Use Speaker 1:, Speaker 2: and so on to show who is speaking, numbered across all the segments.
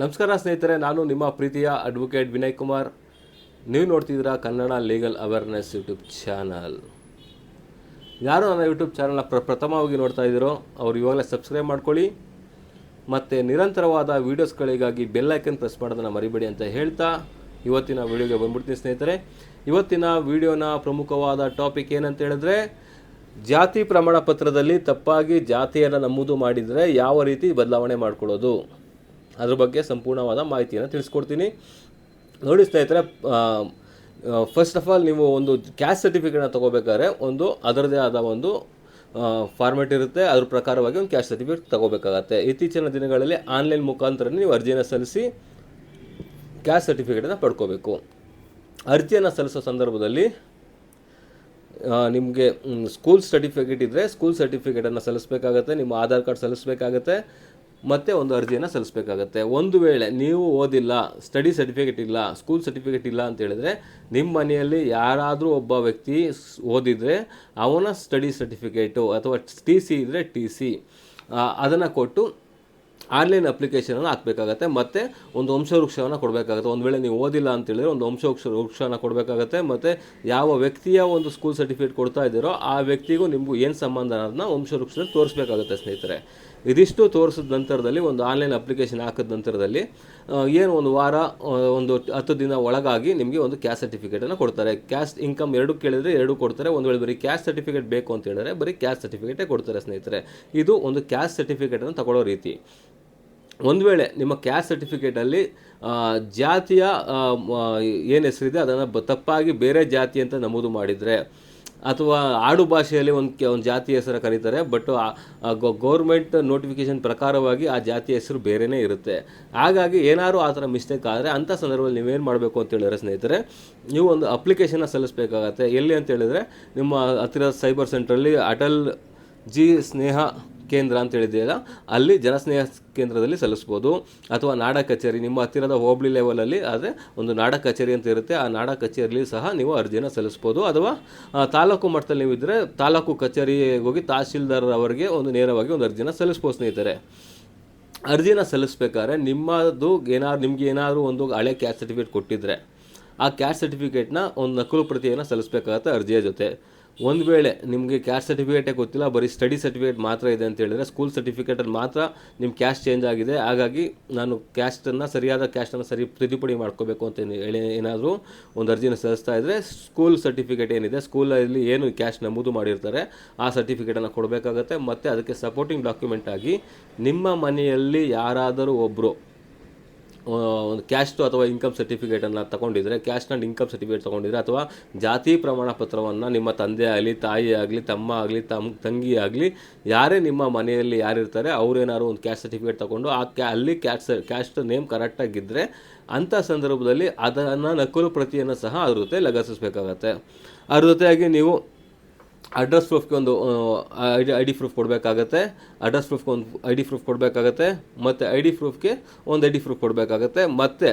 Speaker 1: ನಮಸ್ಕಾರ ಸ್ನೇಹಿತರೆ, ನಾನು ನಿಮ್ಮ ಪ್ರೀತಿಯ ಅಡ್ವೊಕೇಟ್ ವಿನಯ್ ಕುಮಾರ್. ನೀವು ನೋಡ್ತಿದ್ದೀರಾ Kannada legal awareness YouTube channel ಯಾರು ನನ್ನ ಯೂಟ್ಯೂಬ್ ಚಾನಲ್ನ ಪ್ರ, ಪ್ರಥಮವಾಗಿ ನೋಡ್ತಾ ಇದ್ದೀರೋ, ಅವ್ರು ಇವಾಗಲೇ ಸಬ್ಸ್ಕ್ರೈಬ್ ಮಾಡ್ಕೊಳ್ಳಿ. ಮತ್ತು ನಿರಂತರವಾದ ವೀಡಿಯೋಸ್ಗಳಿಗಾಗಿ ಬೆಲ್ ಐಕನ್ ಪ್ರೆಸ್ ಮಾಡೋದನ್ನು ಮರಿಬೇಡಿ ಅಂತ ಹೇಳ್ತಾ ಇವತ್ತಿನ ವಿಡಿಯೋಗೆ ಬಂದ್ಬಿಡ್ತೀನಿ ಸ್ನೇಹಿತರೆ. ಇವತ್ತಿನ ವಿಡಿಯೋನ ಪ್ರಮುಖವಾದ ಟಾಪಿಕ್ ಏನಂತ ಹೇಳಿದ್ರೆ, ಜಾತಿ ಪ್ರಮಾಣ ಪತ್ರದಲ್ಲಿ ತಪ್ಪಾಗಿ ಜಾತಿಯನ್ನು ನಮೂದು ಮಾಡಿದರೆ ಯಾವ ರೀತಿ ಬದಲಾವಣೆ ಮಾಡ್ಕೊಳ್ಳೋದು. ಅದ್ರ ಬಗ್ಗೆ ಸಂಪೂರ್ಣವಾದ ಮಾಹಿತಿಯನ್ನು ತಿಳಿಸ್ಕೊಡ್ತೀನಿ. ನೋಡಿ ಸ್ನೇಹಿತರೆ ಫಸ್ಟ್ ಆಫ್ ಆಲ್ ನೀವು ಒಂದು ಕ್ಯಾಸ್ಟ್ ಸರ್ಟಿಫಿಕೇಟ್ನ ತೊಗೋಬೇಕಾದ್ರೆ ಒಂದು ಅದರದೇ ಆದ ಒಂದು ಫಾರ್ಮೆಟ್ ಇರುತ್ತೆ. ಅದ್ರ ಪ್ರಕಾರವಾಗಿ ಒಂದು ಕ್ಯಾಸ್ಟ್ ಸರ್ಟಿಫಿಕೇಟ್ ತಗೋಬೇಕಾಗತ್ತೆ. ಇತ್ತೀಚಿನ ದಿನಗಳಲ್ಲಿ ಆನ್ಲೈನ್ ಮುಖಾಂತರ ನೀವು ಅರ್ಜಿಯನ್ನು ಸಲ್ಲಿಸಿ ಕ್ಯಾಸ್ಟ್ ಸರ್ಟಿಫಿಕೇಟನ್ನು ಪಡ್ಕೋಬೇಕು. ಅರ್ಜಿಯನ್ನು ಸಲ್ಲಿಸೋ ಸಂದರ್ಭದಲ್ಲಿ ನಿಮಗೆ ಸ್ಕೂಲ್ ಸರ್ಟಿಫಿಕೇಟ್ ಇದ್ದರೆ ಸ್ಕೂಲ್ ಸರ್ಟಿಫಿಕೇಟನ್ನು ಸಲ್ಲಿಸಬೇಕಾಗತ್ತೆ. ನಿಮ್ಮ ಆಧಾರ್ ಕಾರ್ಡ್ ಸಲ್ಲಿಸಬೇಕಾಗತ್ತೆ. ಮತ್ತು ಒಂದು ಅರ್ಜಿಯನ್ನು ಸಲ್ಲಿಸಬೇಕಾಗತ್ತೆ. ಒಂದು ವೇಳೆ ನೀವು ಓದಿಲ್ಲ ಸ್ಟಡಿ ಸರ್ಟಿಫಿಕೇಟ್ ಇಲ್ಲ ಸ್ಕೂಲ್ ಸರ್ಟಿಫಿಕೇಟ್ ಇಲ್ಲ ಅಂತ ಹೇಳಿದ್ರೆ ನಿಮ್ಮ ಮನೆಯಲ್ಲಿ ಯಾರಾದರೂ ಒಬ್ಬ ವ್ಯಕ್ತಿ ಓದಿದರೆ ಅವನ ಸ್ಟಡಿ ಸರ್ಟಿಫಿಕೇಟು ಅಥವಾ ಟಿ ಸಿ ಇದ್ದರೆ ಟಿ ಸಿ ಅದನ್ನು ಕೊಟ್ಟು ಆನ್ಲೈನ್ ಅಪ್ಲಿಕೇಶನನ್ನು ಹಾಕಬೇಕಾಗತ್ತೆ. ಮತ್ತು ಒಂದು ವಂಶವೃಕ್ಷವನ್ನು ಕೊಡಬೇಕಾಗುತ್ತೆ. ಒಂದು ವೇಳೆ ನೀವು ಓದಿಲ್ಲ ಅಂತ ಹೇಳಿದ್ರೆ ಒಂದು ವಂಶವೃಕ್ಷ ವೃಕ್ಷವನ್ನು ಕೊಡಬೇಕಾಗತ್ತೆ. ಮತ್ತು ಯಾವ ವ್ಯಕ್ತಿಯ ಒಂದು ಸ್ಕೂಲ್ ಸರ್ಟಿಫಿಕೇಟ್ ಕೊಡ್ತಾ ಇದ್ದೀರೋ ಆ ವ್ಯಕ್ತಿಗೂ ನಿಮಗೂ ಏನು ಸಂಬಂಧ ಅನ್ನೋದನ್ನ ವಂಶವೃಕ್ಷದಲ್ಲಿ ತೋರಿಸ್ಬೇಕಾಗುತ್ತೆ ಸ್ನೇಹಿತರೆ. ಇದಿಷ್ಟು ತೋರಿಸಿದ ನಂತರದಲ್ಲಿ ಒಂದು ಆನ್ಲೈನ್ ಅಪ್ಲಿಕೇಶನ್ ಹಾಕಿದ ನಂತರದಲ್ಲಿ ಏನು ಒಂದು ವಾರ ಒಂದು ಹತ್ತು ದಿನ ಒಳಗಾಗಿ ನಿಮಗೆ ಒಂದು ಕ್ಯಾಸ್ಟ್ ಸರ್ಟಿಫಿಕೇಟನ್ನು ಕೊಡ್ತಾರೆ. ಕ್ಯಾಸ್ಟ್ ಇನ್ಕಮ್ ಎರಡು ಕೇಳಿದರೆ ಎರಡು ಕೊಡ್ತಾರೆ. ಒಂದು ವೇಳೆ ಬರೀ ಕ್ಯಾಸ್ಟ್ ಸರ್ಟಿಫಿಕೇಟ್ ಬೇಕು ಅಂತ ಹೇಳಿದ್ರೆ ಬರೀ ಕ್ಯಾಸ್ಟ್ ಸರ್ಟಿಫಿಕೇಟೇ ಕೊಡ್ತಾರೆ ಸ್ನೇಹಿತರೆ. ಇದು ಒಂದು ಕ್ಯಾಸ್ಟ್ ಸರ್ಟಿಫಿಕೇಟನ್ನು ತಗೊಳ್ಳೋ ರೀತಿ. ಒಂದು ವೇಳೆ ನಿಮ್ಮ ಕ್ಯಾಸ್ಟ್ ಸರ್ಟಿಫಿಕೇಟಲ್ಲಿ ಜಾತಿಯ ಏನು ಹೆಸರಿದೆ, ಅದನ್ನು ಬ, ತಪ್ಪಾಗಿ ಬೇರೆ ಜಾತಿ ಅಂತ ನಮೂದು ಮಾಡಿದರೆ, ಅಥವಾ ಆಡು ಭಾಷೆಯಲ್ಲಿ ಒಂದು ಕೆ, ಒಂದು ಜಾತಿ ಹೆಸರು ಕರೀತಾರೆ ಬಟ್ ಗೌರ್ಮೆಂಟ್ ನೋಟಿಫಿಕೇಶನ್ ಪ್ರಕಾರವಾಗಿ ಆ ಜಾತಿ ಹೆಸರು ಬೇರೆಯೇ ಇರುತ್ತೆ. ಹಾಗಾಗಿ ಏನಾದರೂ ಆ ಥರ ಮಿಸ್ಟೇಕ್ ಆದರೆ ಅಂಥ ಸಂದರ್ಭದಲ್ಲಿ ನೀವೇನು ಮಾಡಬೇಕು ಅಂತ ಹೇಳಿದ್ರೆ ಸ್ನೇಹಿತರೆ, ನೀವು ಒಂದು ಅಪ್ಲಿಕೇಶನ್ನ ಸಲ್ಲಿಸಬೇಕಾಗತ್ತೆ. ಎಲ್ಲಿ ಅಂತ ಹೇಳಿದ್ರೆ, ನಿಮ್ಮ ಹತ್ತಿರ ಸೈಬರ್ ಸೆಂಟ್ರಲ್ಲಿ ಅಟಲ್ ಜಿ ಸ್ನೇಹ ಕೇಂದ್ರ ಅಂತ ಹೇಳಿದೆಯಲ್ಲ ಅಲ್ಲಿ ಜನಸ್ನೇಹ ಕೇಂದ್ರದಲ್ಲಿ ಸಲ್ಲಿಸ್ಬೋದು. ಅಥವಾ ನಾಡ ಕಚೇರಿ, ನಿಮ್ಮ ಹತ್ತಿರದ ಹೋಬಳಿ ಲೆವೆಲಲ್ಲಿ ಆದರೆ ಒಂದು ನಾಡ ಕಚೇರಿ ಅಂತ ಇರುತ್ತೆ, ಆ ನಾಡ ಕಚೇರಿಯಲ್ಲಿ ಸಹ ನೀವು ಅರ್ಜಿಯನ್ನು ಸಲ್ಲಿಸ್ಬೋದು. ಅಥವಾ ತಾಲೂಕು ಮಟ್ಟದಲ್ಲಿ ನೀವು ಇದ್ದರೆ ತಾಲೂಕು ಕಚೇರಿಗೆ ಹೋಗಿ ತಹಸೀಲ್ದಾರ್ ಅವರಿಗೆ ಒಂದು ನೇರವಾಗಿ ಒಂದು ಅರ್ಜಿನ ಸಲ್ಲಿಸ್ಬೋದು ಸ್ನೇಹಿತರೆ. ಅರ್ಜಿನ ಸಲ್ಲಿಸ್ಬೇಕಾದ್ರೆ ನಿಮ್ಮದು ಏನಾದ್ರು, ನಿಮ್ಗೆ ಏನಾದರೂ ಒಂದು ಹಳೆ ಕ್ಯಾಸ್ಟ್ ಸರ್ಟಿಫಿಕೇಟ್ ಕೊಟ್ಟಿದ್ರೆ, ಆ ಕ್ಯಾಸ್ಟ್ ಸರ್ಟಿಫಿಕೇಟ್ನ ಒಂದು ನಕಲು ಪ್ರತಿಯನ್ನು ಸಲ್ಲಿಸಬೇಕಾಗತ್ತೆ ಅರ್ಜಿಯ ಜೊತೆ. ಒಂದು ವೇಳೆ ನಿಮಗೆ ಕ್ಯಾಸ್ಟ್ ಸರ್ಟಿಫಿಕೇಟೇ ಗೊತ್ತಿಲ್ಲ, ಬರೀ ಸ್ಟಡಿ ಸರ್ಟಿಫಿಕೇಟ್ ಮಾತ್ರ ಇದೆ ಅಂತ ಹೇಳಿದ್ರೆ ಸ್ಕೂಲ್ ಸರ್ಟಿಫಿಕೇಟಲ್ಲಿ ಮಾತ್ರ ನಿಮ್ಮ ಕ್ಯಾಸ್ಟ್ ಚೇಂಜ್ ಆಗಿದೆ. ಹಾಗಾಗಿ ನಾನು ಕ್ಯಾಸ್ಟನ್ನು ಸರಿಯಾದ ಕ್ಯಾಸ್ಟನ್ನು ಸರಿ ತಿದ್ದುಪಡಿ ಮಾಡ್ಕೋಬೇಕು ಅಂತ ಹೇಳಿ, ಏನಾದರೂ ಒಂದು ಅರ್ಜಿನ ಸಲ್ಲಿಸ್ತಾ ಇದ್ದರೆ ಸ್ಕೂಲ್ ಸರ್ಟಿಫಿಕೇಟ್ ಏನಿದೆ ಸ್ಕೂಲಲ್ಲಿ ಏನು ಕ್ಯಾಸ್ಟ್ ನಮೂದು ಮಾಡಿರ್ತಾರೆ, ಆ ಸರ್ಟಿಫಿಕೇಟನ್ನು ಕೊಡಬೇಕಾಗತ್ತೆ. ಮತ್ತು ಅದಕ್ಕೆ ಸಪೋರ್ಟಿಂಗ್ ಡಾಕ್ಯುಮೆಂಟ್ ಆಗಿ ನಿಮ್ಮ ಮನೆಯಲ್ಲಿ ಯಾರಾದರೂ ಒಬ್ಬರು ಒಂದು ಕ್ಯಾಸ್ಟು ಅಥವಾ ಇನ್ಕಮ್ ಸರ್ಟಿಫಿಕೇಟನ್ನು ತಗೊಂಡಿದ್ರೆ ಕ್ಯಾಸ್ಟ್ ಆ್ಯಂಡ್ ಇನ್ಕಮ್ ಸರ್ಟಿಫಿಕೇಟ್ ತೊಗೊಂಡಿದ್ರೆ ಅಥವಾ ಜಾತಿ ಪ್ರಮಾಣ ಪತ್ರವನ್ನು ನಿಮ್ಮ ತಂದೆ ಆಗಲಿ, ತಾಯಿ ಆಗಲಿ, ತಮ್ಮ ಆಗಲಿ ತಮ್ಮ ತಂಗಿ ಆಗಲಿ, ಯಾರೇ ನಿಮ್ಮ ಮನೆಯಲ್ಲಿ ಯಾರಿರ್ತಾರೆ, ಅವರೇನಾದ್ರು ಒಂದು ಕ್ಯಾಸ್ಟ್ ಸರ್ಟಿಫಿಕೇಟ್ ತೊಗೊಂಡು ಆ ಕ್ಯಾ ಅಲ್ಲಿ ಕ್ಯಾಸ್ಟ್ ಕ್ಯಾಸ್ಟ್ ನೇಮ್ ಕರೆಕ್ಟಾಗಿದ್ದರೆ ಅಂಥ ಸಂದರ್ಭದಲ್ಲಿ ಅದನ್ನು ನಕಲು ಪ್ರತಿಯನ್ನು ಸಹ ಅದ್ರ ಜೊತೆ ಲಗಸಿಸ್ಬೇಕಾಗತ್ತೆ ಅದ್ರ ಜೊತೆಯಾಗಿ ನೀವು ಅಡ್ರೆಸ್ ಪ್ರೂಫ್ಗೆ ಒಂದು I D I D proof ಕೊಡಬೇಕಾಗತ್ತೆ. ಅಡ್ರೆಸ್ ಪ್ರೂಫ್ಗೆ ಒಂದು ಐ ಡಿ ಪ್ರೂಫ್ ಕೊಡಬೇಕಾಗತ್ತೆ. ಮತ್ತು ಐ ಡಿ ಪ್ರೂಫ್ಗೆ ಒಂದು ಐ ಡಿ ಪ್ರೂಫ್ ಕೊಡಬೇಕಾಗತ್ತೆ. ಮತ್ತು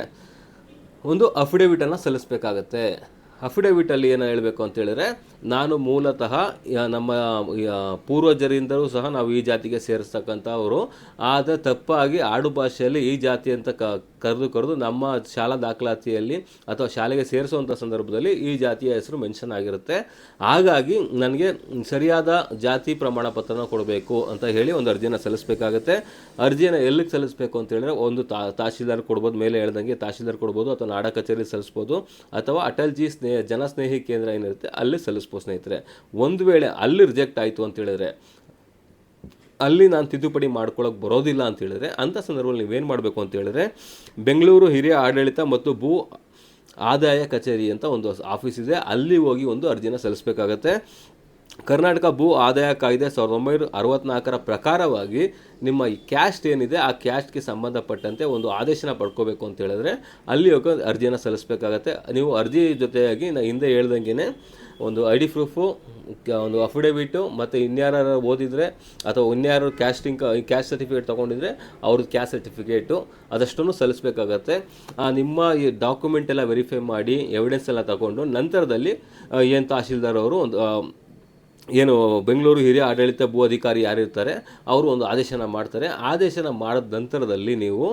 Speaker 1: ಒಂದು ಅಫಿಡೇವಿಟನ್ನು ಸಲ್ಲಿಸಬೇಕಾಗತ್ತೆ. ಅಫಿಡೇವಿಟಲ್ಲಿ ಏನು ಹೇಳಬೇಕು ಅಂತ ಹೇಳಿದ್ರೆ, ನಾನು ಮೂಲತಃ ನಮ್ಮ ಪೂರ್ವಜರಿಂದಲೂ ಸಹ ನಾವು ಈ ಜಾತಿಗೆ ಸೇರಿಸ್ತಕ್ಕಂಥವರು. ಆದರೆ ತಪ್ಪಾಗಿ ಆಡು ಭಾಷೆಯಲ್ಲಿ ಈ ಜಾತಿ ಅಂತ ಕ ಕರೆದು ಕರೆದು ನಮ್ಮ ಶಾಲಾ ದಾಖಲಾತಿಯಲ್ಲಿ ಅಥವಾ ಶಾಲೆಗೆ ಸೇರಿಸುವಂಥ ಸಂದರ್ಭದಲ್ಲಿ ಈ ಜಾತಿಯ ಹೆಸರು ಮೆನ್ಷನ್ ಆಗಿರುತ್ತೆ. ಹಾಗಾಗಿ ನನಗೆ ಸರಿಯಾದ ಜಾತಿ ಪ್ರಮಾಣ ಪತ್ರನ ಕೊಡಬೇಕು ಅಂತ ಹೇಳಿ ಒಂದು ಅರ್ಜಿಯನ್ನು ಸಲ್ಲಿಸಬೇಕಾಗುತ್ತೆ. ಅರ್ಜಿಯನ್ನು ಎಲ್ಲಿಗೆ ಸಲ್ಲಿಸಬೇಕು ಅಂತ ಹೇಳಿದ್ರೆ ಒಂದು ತಾ, ತಹಶೀಲ್ದಾರ್ ಕೊಡ್ಬೋದು, ಮೇಲೆ ಹೇಳ್ದಂಗೆ ತಹಶೀಲ್ದಾರ್ ಕೊಡ್ಬೋದು ಅಥವಾ ನಾಡ ಕಚೇರಿ ಸಲ್ಲಿಸ್ಬೋದು ಅಥವಾ ಅಟಲ್ ಜಿ ಸ್ನೇಹ ಜನಸ್ನೇಹಿ ಕೇಂದ್ರ ಏನಿರುತ್ತೆ ಅಲ್ಲಿ ಸಲ್ಲಿಸ್ಬೋದು ಸ್ನೇಹಿತರೆ. ಒಂದು ವೇಳೆ ಅಲ್ಲಿ ರಿಜೆಕ್ಟ್ ಆಯಿತು ಅಂತ ಹೇಳಿದ್ರೆ ಅಲ್ಲಿ ನಾನು ತಿದ್ದುಪಡಿ ಮಾಡ್ಕೊಳ್ಳೋಕೆ ಬರೋದಿಲ್ಲ ಅಂತ ಹೇಳಿದ್ರೆ ಅಂಥ ಸಂದರ್ಭದಲ್ಲಿ ನೀವೇನು ಮಾಡಬೇಕು ಅಂತ ಹೇಳಿದ್ರೆ, ಬೆಂಗಳೂರು ಹಿರಿಯ ಆಡಳಿತ ಮತ್ತು ಭೂ ಆದಾಯ ಕಚೇರಿ ಅಂತ ಒಂದು ಆಫೀಸ್ ಇದೆ. ಅಲ್ಲಿ ಹೋಗಿ ಒಂದು ಅರ್ಜಿನ ಸಲ್ಲಿಸಬೇಕಾಗತ್ತೆ. ಕರ್ನಾಟಕ ಭೂ ಆದಾಯ ಕಾಯ್ದೆ ಸಾವಿರದ ಒಂಬೈನೂರ ಅರವತ್ನಾಲ್ಕರ ಪ್ರಕಾರವಾಗಿ ನಿಮ್ಮ ಈ ಕ್ಯಾಸ್ಟ್ ಏನಿದೆ, ಆ ಕ್ಯಾಸ್ಟ್ಗೆ ಸಂಬಂಧಪಟ್ಟಂತೆ ಒಂದು ಆದೇಶನ ಪಡ್ಕೋಬೇಕು ಅಂತ ಹೇಳಿದ್ರೆ ಅಲ್ಲಿ ಹೋಗಿ ಅರ್ಜಿಯನ್ನು ಸಲ್ಲಿಸಬೇಕಾಗತ್ತೆ. ನೀವು ಅರ್ಜಿ ಜೊತೆಯಾಗಿ ನಾ ಹಿಂದೆ ಹೇಳ್ದಂಗೆ ಒಂದು ಐ ಡಿ ಪ್ರೂಫು ಒಂದು ಅಫಿಡೇವಿಟು ಮತ್ತು ಇನ್ಯಾರು ಓದಿದರೆ ಅಥವಾ ಇನ್ಯಾರು ಕ್ಯಾಸ್ಟಿಂಗ್ ಕ್ಯಾಸ್ಟ್ ಸರ್ಟಿಫಿಕೇಟ್ ತೊಗೊಂಡಿದ್ರೆ ಅವ್ರದ್ದು ಕ್ಯಾಸ್ಟ್ ಸರ್ಟಿಫಿಕೇಟು ಅದಷ್ಟನ್ನು ಸಲ್ಲಿಸಬೇಕಾಗತ್ತೆ. ನಿಮ್ಮ ಈ ಡಾಕ್ಯುಮೆಂಟ್ ಎಲ್ಲ ವೆರಿಫೈ ಮಾಡಿ ಎವಿಡೆನ್ಸ್ ಎಲ್ಲ ತಗೊಂಡು ನಂತರದಲ್ಲಿ ಏನು ತಹಶೀಲ್ದಾರ್ ಅವರು ಒಂದು ಏನು ಬೆಂಗಳೂರು ಹಿರಿಯ ಆಡಳಿತ ಭೂ ಅಧಿಕಾರಿ ಯಾರಿರ್ತಾರೆ, ಅವರು ಒಂದು ಆದೇಶನ ಮಾಡ್ತಾರೆ. ಆದೇಶನ ಮಾಡಿದ ನಂತರದಲ್ಲಿ ನೀವು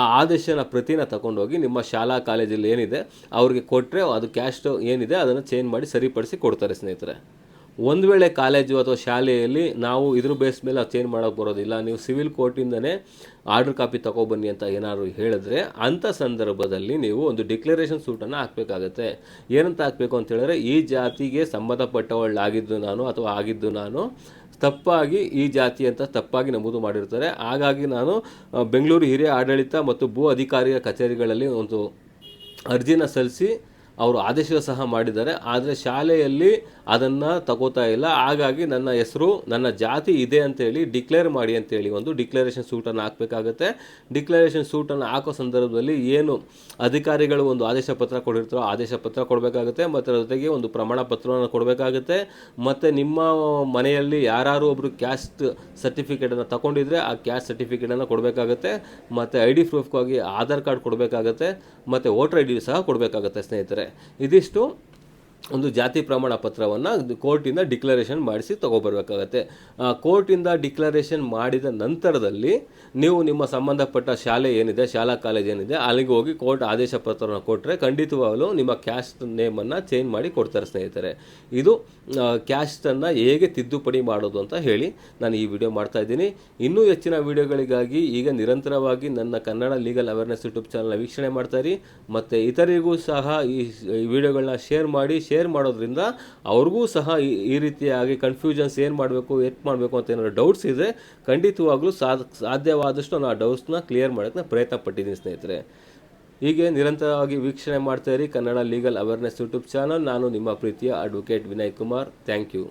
Speaker 1: ಆ ಆದೇಶನ ಪ್ರತಿನ ತಗೊಂಡೋಗಿ ನಿಮ್ಮ ಶಾಲಾ ಕಾಲೇಜಲ್ಲಿ ಏನಿದೆ, ಅವ್ರಿಗೆ ಕೊಟ್ಟರೆ ಅದು ಕ್ಯಾಶ್ ಏನಿದೆ, ಅದನ್ನು ಚೇಂಜ್ ಮಾಡಿ ಸರಿಪಡಿಸಿ ಕೊಡ್ತಾರೆ ಸ್ನೇಹಿತರೆ. ಒಂದು ವೇಳೆ ಕಾಲೇಜು ಅಥವಾ ಶಾಲೆಯಲ್ಲಿ ನಾವು ಇದ್ರ ಬೇಸ್ ಮೇಲೆ ಚೇಂಜ್ ಮಾಡೋಕ್ಕೆ ಬರೋದಿಲ್ಲ. ನೀವು ಸಿವಿಲ್ ಕೋರ್ಟಿಂದನೇ ಆರ್ಡರ್ ಕಾಪಿ ತಗೊಬನ್ನಿ ಅಂತ ಏನಾದರೂ ಹೇಳಿದ್ರೆ ಅಂಥ ಸಂದರ್ಭದಲ್ಲಿ ನೀವು ಒಂದು ಡಿಕ್ಲರೇಷನ್ ಸೂಟನ್ನು ಹಾಕಬೇಕಾಗತ್ತೆ. ಏನಂತ ಹಾಕಬೇಕು ಅಂತ ಹೇಳಿದ್ರೆ, ಈ ಜಾತಿಗೆ ಸಂಬಂಧಪಟ್ಟವಳಾಗಿದ್ದು ನಾನು ಅಥವಾ ಆಗಿದ್ದು ನಾನು ತಪ್ಪಾಗಿ ಈ ಜಾತಿ ಅಂತ ತಪ್ಪಾಗಿ ನಮೂದು ಮಾಡಿರ್ತಾರೆ. ಹಾಗಾಗಿ ನಾನು ಬೆಂಗಳೂರು ಹಿರಿಯ ಆಡಳಿತ ಮತ್ತು ಭೂ ಅಧಿಕಾರಿಯ ಕಚೇರಿಗಳಲ್ಲಿ ಒಂದು ಅರ್ಜಿನ ಸಲ್ಲಿಸಿ ಅವರು ಆದೇಶ ಸಹ ಮಾಡಿದ್ದಾರೆ, ಆದರೆ ಶಾಲೆಯಲ್ಲಿ ಅದನ್ನು ತಗೋತಾ ಇಲ್ಲ. ಹಾಗಾಗಿ ನನ್ನ ಹೆಸರು, ನನ್ನ ಜಾತಿ ಇದೆ ಅಂತೇಳಿ ಡಿಕ್ಲೇರ್ ಮಾಡಿ ಅಂತೇಳಿ ಒಂದು ಡಿಕ್ಲರೇಷನ್ ಸೂಟನ್ನು ಹಾಕಬೇಕಾಗತ್ತೆ. ಡಿಕ್ಲರೇಷನ್ ಸೂಟನ್ನು ಹಾಕೋ ಸಂದರ್ಭದಲ್ಲಿ ಏನು ಅಧಿಕಾರಿಗಳು ಒಂದು ಆದೇಶ ಪತ್ರ ಕೊಡಿರ್ತಾರೋ ಆದೇಶ ಪತ್ರ ಕೊಡಬೇಕಾಗುತ್ತೆ, ಮತ್ತು ಅದರ ಜೊತೆಗೆ ಒಂದು ಪ್ರಮಾಣ ಪತ್ರವನ್ನು ಕೊಡಬೇಕಾಗುತ್ತೆ. ಮತ್ತು ನಿಮ್ಮ ಮನೆಯಲ್ಲಿ ಯಾರು ಒಬ್ಬರು ಕ್ಯಾಸ್ಟ್ ಸರ್ಟಿಫಿಕೇಟನ್ನು ತಗೊಂಡಿದ್ರೆ ಆ ಕ್ಯಾಸ್ಟ್ ಸರ್ಟಿಫಿಕೇಟನ್ನು ಕೊಡಬೇಕಾಗುತ್ತೆ, ಮತ್ತು ಐ ಡಿ ಪ್ರೂಫ್ಗಾಗಿ ಆಧಾರ್ ಕಾರ್ಡ್ ಕೊಡಬೇಕಾಗುತ್ತೆ, ಮತ್ತು ವೋಟರ್ ಐ ಡಿ ಸಹ ಕೊಡಬೇಕಾಗುತ್ತೆ ಸ್ನೇಹಿತರೆ. ಇದಿಷ್ಟು. ಒಂದು ಜಾತಿ ಪ್ರಮಾಣ ಪತ್ರವನ್ನು ಕೋರ್ಟಿಂದ ಡಿಕ್ಲರೇಷನ್ ಮಾಡಿಸಿ ತೊಗೊಬರ್ಬೇಕಾಗತ್ತೆ. ಕೋರ್ಟಿಂದ ಡಿಕ್ಲರೇಷನ್ ಮಾಡಿದ ನಂತರದಲ್ಲಿ ನೀವು ನಿಮ್ಮ ಸಂಬಂಧಪಟ್ಟ ಶಾಲೆ ಏನಿದೆ, ಶಾಲಾ ಕಾಲೇಜ್ ಏನಿದೆ, ಅಲ್ಲಿಗೆ ಹೋಗಿ ಕೋರ್ಟ್ ಆದೇಶ ಪತ್ರವನ್ನು ಕೊಟ್ಟರೆ ಖಂಡಿತವಾಗಲೂ ನಿಮ್ಮ ಕ್ಯಾಸ್ಟ್ ನೇಮನ್ನು ಚೇಂಜ್ ಮಾಡಿ ಕೊಡ್ತಾರೆ ಸ್ನೇಹಿತರೆ. ಇದು ಕ್ಯಾಸ್ಟನ್ನು ಹೇಗೆ ತಿದ್ದುಪಡಿ ಮಾಡೋದು ಅಂತ ಹೇಳಿ ನಾನು ಈ ವಿಡಿಯೋ ಮಾಡ್ತಾ ಇದ್ದೀನಿ. ಇನ್ನೂ ಹೆಚ್ಚಿನ ವಿಡಿಯೋಗಳಿಗಾಗಿ ಈಗ ನಿರಂತರವಾಗಿ ನನ್ನ ಕನ್ನಡ ಲೀಗಲ್ ಅವೇರ್ನೆಸ್ ಯೂಟ್ಯೂಬ್ ಚಾನಲ್ನ ವೀಕ್ಷಣೆ ಮಾಡ್ತಾಯಿರಿ ಮತ್ತು ಇತರಿಗೂ ಸಹ ಈ ವಿಡಿಯೋಗಳನ್ನ ಶೇರ್ ಮಾಡಿ, ಶೇರ್ ಮಾಡೋದ್ರಿಂದ ಅವ್ರಿಗೂ ಸಹ ಈ ರೀತಿಯಾಗಿ ಕನ್ಫ್ಯೂಷನ್ಸ್ ಏನು ಮಾಡಬೇಕು ಎತ್ ಮಾಡಬೇಕು ಅಂತ ಏನಾದ್ರು ಡೌಟ್ಸ್ ಇದೆ ಖಂಡಿತವಾಗ್ಲೂ ಸಾಧ್, ಸಾಧ್ಯವಾದಷ್ಟು ನಾನು ಆ ಡೌಟ್ಸ್ನ ಕ್ಲಿಯರ್ ಮಾಡೋಕ್ಕೆ ನಾನು ಪ್ರಯತ್ನ ಪಟ್ಟಿದ್ದೀನಿ ಸ್ನೇಹಿತರೆ. ಹೀಗೆ ನಿರಂತರವಾಗಿ ವೀಕ್ಷಣೆ ಮಾಡ್ತಾ ಇರಿ Kannada legal awareness YouTube channel ನಾನು ನಿಮ್ಮ ಪ್ರೀತಿಯ advocate Vinay Kumar. Thank you